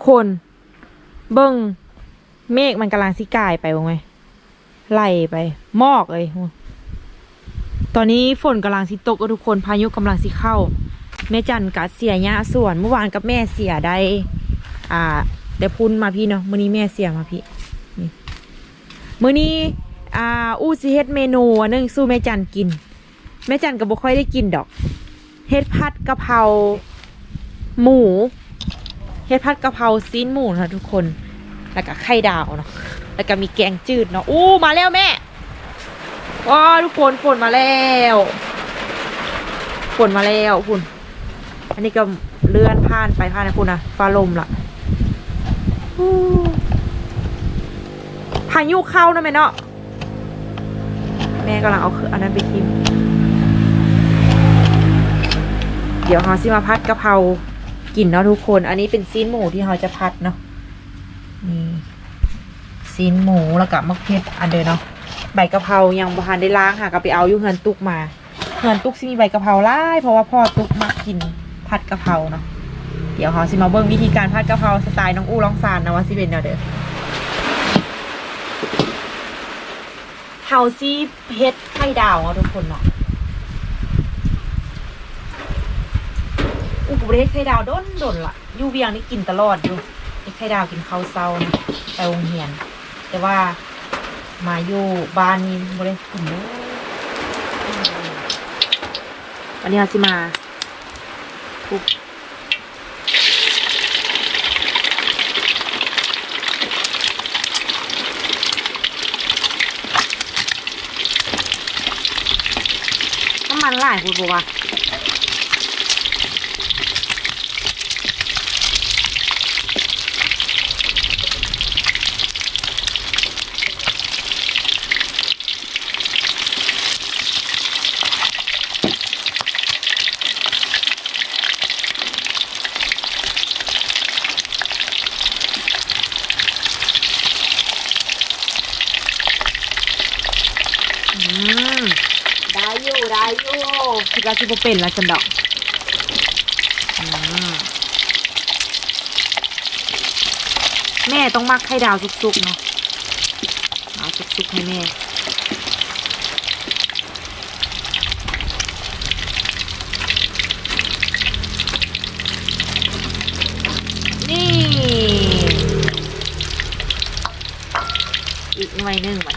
ทุกคน เบิ่งเมฆมันกำลังสิกลายไปบ้างไหมไล่ไปหมอกเลย ตอนนี้ฝนกำลังสิตกทุกคนพายุกำลังสิเข้า แม่จันกัดเสียหญ้าส่วนเมื่อวานกับแม่เสียได้ อ่าได้พุ่นมาพี่เนาะมื้อนี้แม่เสียมาพี่มื้อนี้อ่าอู้สิเฮ็ดเมนูนหนึงสู้แม่จันกิน แม่จันก็บ่ค่อยได้กินดอก เฮ็ดผัดกะเพราหมู เฮ็ดผัดกะเพราซีนหมูนะทุกคน แล้วก็ไข่ดาวเนาะ แล้วก็มีแกงจืดเนาะ อู้มาแล้วแม่ว้าทุกคนฝนมาแล้วฝนมาแล้วคุณ อันนี้ก็เลื่อนผ่านไปผ่านนะคุณนะฟ้าลมล่ะพายุเข้านะแม่เนาะ แม่กำลังเอาอันนั้นไปทิม เดี๋ยวเราสิมาพัดกะเพรา กินเนาะทุกคน อันนี้เป็นซีนหมูที่เราจะพัดเนาะนี่ซีนหมูแล้วกับมะเขืออันเดียเนาะใบกะเพรายังบ่ทันได้ล้างค่ะก็ไปเอาอยู่เฮือนตุกมาเฮือนตุกสิมีใบกะเพราหลายเพราะว่าพ่อตุกมักกินผัดกะเพราเนาะเดี๋ยวเขาสิมาเบิ่งวิธีการผัดกะเพราสไตล์น้องอู้ลองซานนะว่าสิเป็นแนวเด้อเฮาสิเฮ็ดไข่ดาวเนาะทุกคนเนาะอู้กู บ่ได้เฮ็ดไข่ดาวดนดนละอยู่เวียงนี่กินตลอดอยู่เฮ็ดไข่ดาวกินข้าวเช้านะไปโรงเรียน แต่ว่ามาอยู่บ้านนี้บริสุทธิ์เลยวันนี้เราจะมาทุบน้ำมันหลายคุณบัวะอืม ได้อยู่ได้อยู่คิดว่าสิบเป็นแล้วจันดอกแม่ต้องมักไข่ดาวสุกๆเนาะเอาสุกๆให้แม่นี่อีกหน่วยหนึ่งมัน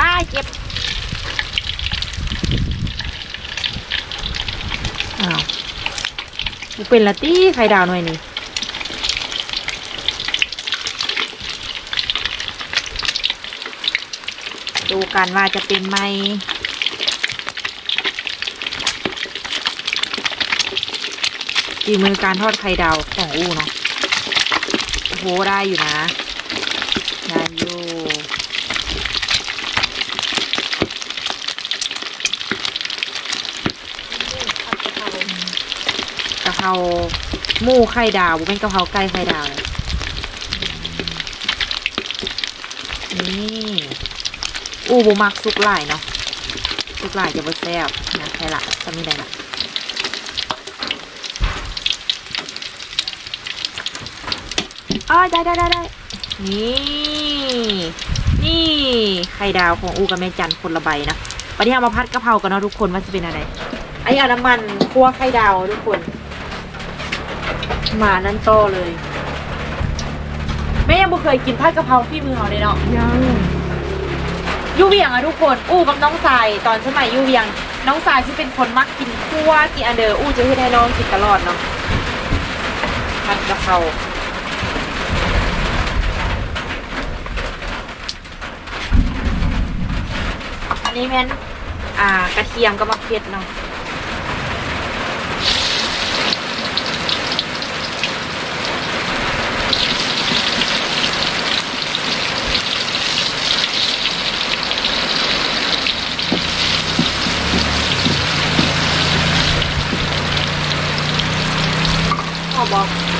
อ้ายเจ็บ อ้าวมัน เป็นละตี้ไข่ดาวหน่วยนี้ดูกันว่าจะเป็นไหมฝีมือการทอดไข่ดาวของอู้เนาะโอ้โหได้อยู่นะ ได้อยู่กะ เพราหมูไข่ดาวบ่เป็นกะเพราไก่ไข่ดาวเลยนี่อูบ่มักสุกหลายเนาะสุกหลายจะบ่แซ่บนะแค่ละจะมีได้ละอ๋อได้ได้ได้ได้นี่นี่ไข่ดาวของอูกับแม่จันคนละใบนะวันนี้เอามาพัดกะเพรากันเนาะทุกคนว่าจะเป็นอะไรอันนี้เอาน้ำมันคั่วไข่ดาวทุกคน มานั่นโตอเลย แม่ยังบ่เคยกินผัดกะเพราที่มือเราเลยเนาะยังยูเวียงอะทุกคนอู้กับน้องสายตอนสมัยยูเวียง น้องสายที่เป็นคนมักกินคั่วกินอันเดอร์อู้จะให้ได้น้องกินตลอดเนาะผัดกะเพราอันนี้แม่นอ่ากระเทียมกับมะเขือเนาะ ขอบอก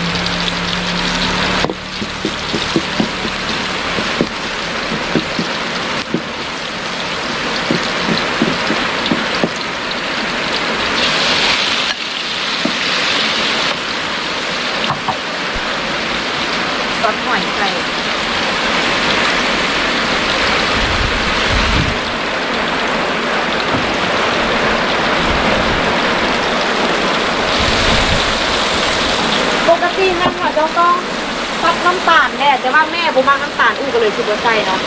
น้ำตาลแน่แต่ว่าแม่บ่มักน้ำตาลอู้ก็เลยสิบ่ใส่เนาะ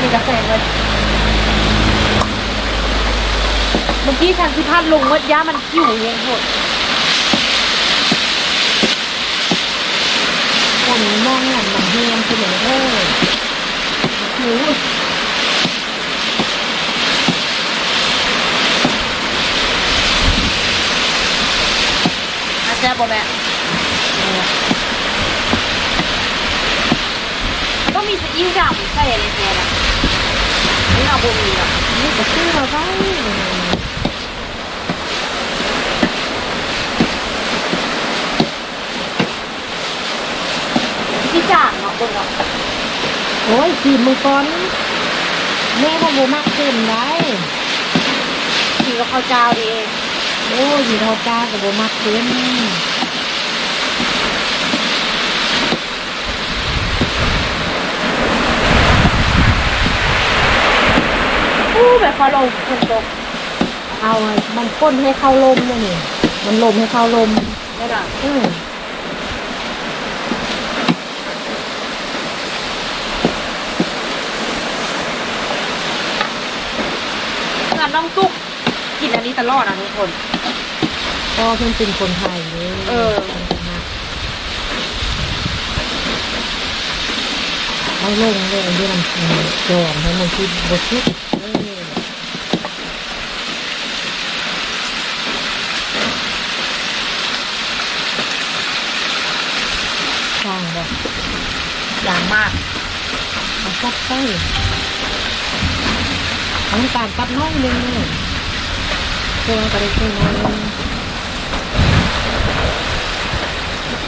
เมีกาแฟเลยเมื่อกี้ฉันสิพลาดลงเมื่อย่ามันหิวเองโหดคนมองหลังหลังเฮียนคือเหมือนเออ หิวอาแซ่บบ่แม่ต้องมีสกิ้วดำใส่อะไรแทนะนี่เราบ่มีอะนี่ก็ชื่อเราไว้ที่จ่างเนาะคนเนาะ โอ้ยสีมือก่อนแม่เขาโบมากขึ้นได้กินกับข้าวเจ้าดีเองโอ้ยอยู่เท่าก้ากับโบมากขึ้นอู้แบบฟ้าลงคนตกเอาไอ้มันก้นให้เข้าลมเนี่ยนี่มันลมให้เข้าลมได้ด่ะอืม งานน้องตุ๊กกินอันนี้ตลอดอะทุกคนก็เพิ่งเป็นคนไทยเลยเออ เอาลงเลยอันนี้มันจอมให้มันคิดบทคิดเออสร้างบ่อย่างมากเอาซับไส้ เอาน้ำตาลตับน้อยเลยเพื่อก็ได้ช่วยน้อยนึง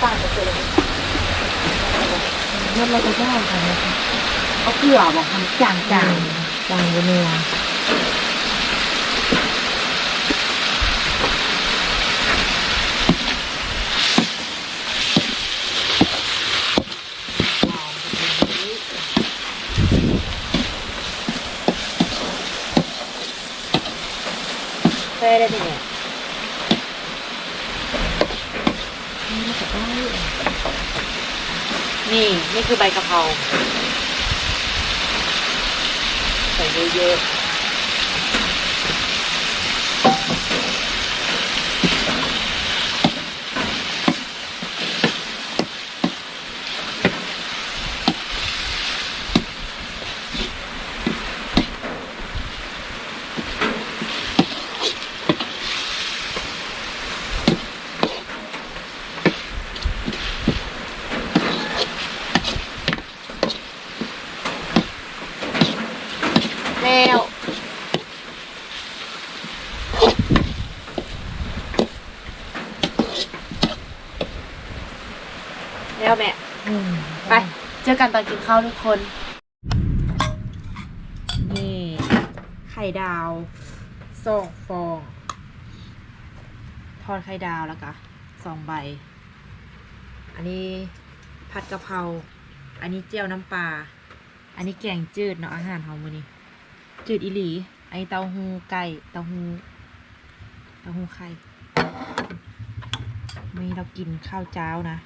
ต่างกันเลยเมื่อเราจะได้ค่ะนะคะเขาเกลือบอกมันจางจางจางเนื้อ เฟ่ได้ที่ไหนนี่ก็ได้นี่ นี่คือใบกะเพราใส่เยอะๆแล้วแล้วแม่ อืม ไป เจอกันตอนกินข้าวทุกคน นี่ ไข่ดาวสองฟอง ทอดไข่ดาวแล้วก็สองใบ อันนี้ผัดกะเพรา อันนี้เจียวน้ำปลา อันนี้แกงจืดเนาะอาหารเฮามื้อนี้ จืดอีหลี อันนี้เต้าหู้ไก่เต้าหู้เต้าหู้ไข่มีเรากินข้าวเจ้านะ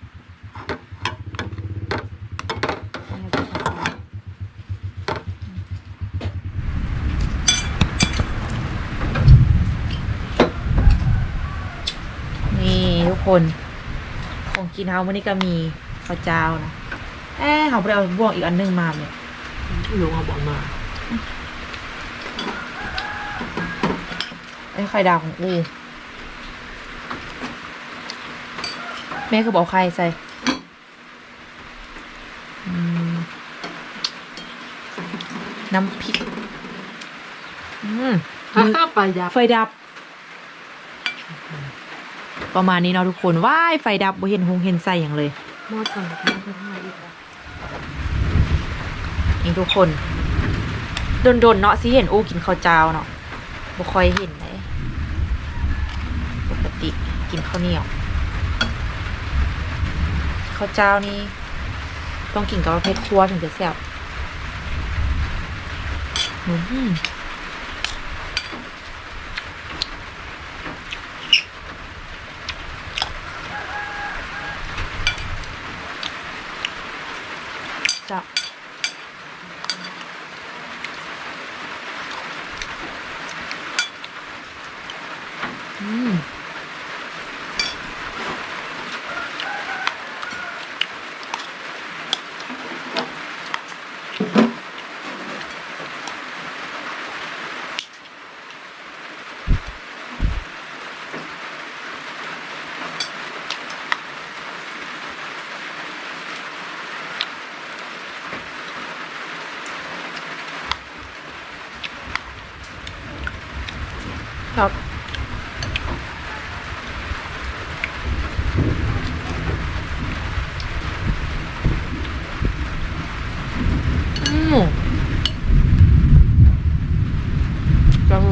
นี่เรากินข้าวเจ้านี่ทุก คน ของกินเฮามื้อนี้ก็มีข้าวเจ้านะเอ๊ะเขาไปเอาบ่วงอีกอันหนึงมาเนี่ยลุงเอาบอกมาไอ้ไข่ดาวของอูแม่คือบอกไข่ใส่อืมน้ำพริก อืมข้าไปยาไฟดับ ประมาณนี้เนาะทุกคนว้ายไฟดับบ่เห็นหงเห็นใส่อย่างเลยหม้อก่อนหม้อก่อนอีกแล้วนี่ทุกคนโดนๆเนาะสิเห็นอู้กินข้าวเจ้าเนาะบ่ค่อยเห็นเลยปกติกินข้าวเหนียวข้าวเจ้านี่ต้องกินกับประเภทครัวถึงจะแซ่บอืม จับอืม ครับ อืมจัง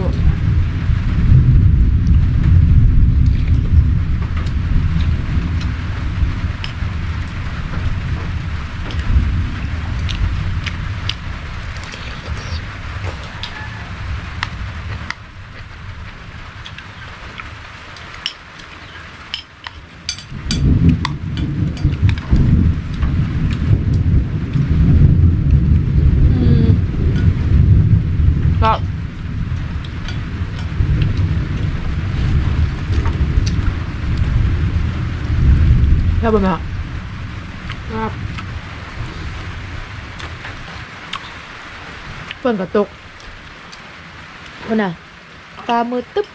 อืมครับ ชอบไหมครับครับฝนกระตกคนน่ะตามือตึ๊บ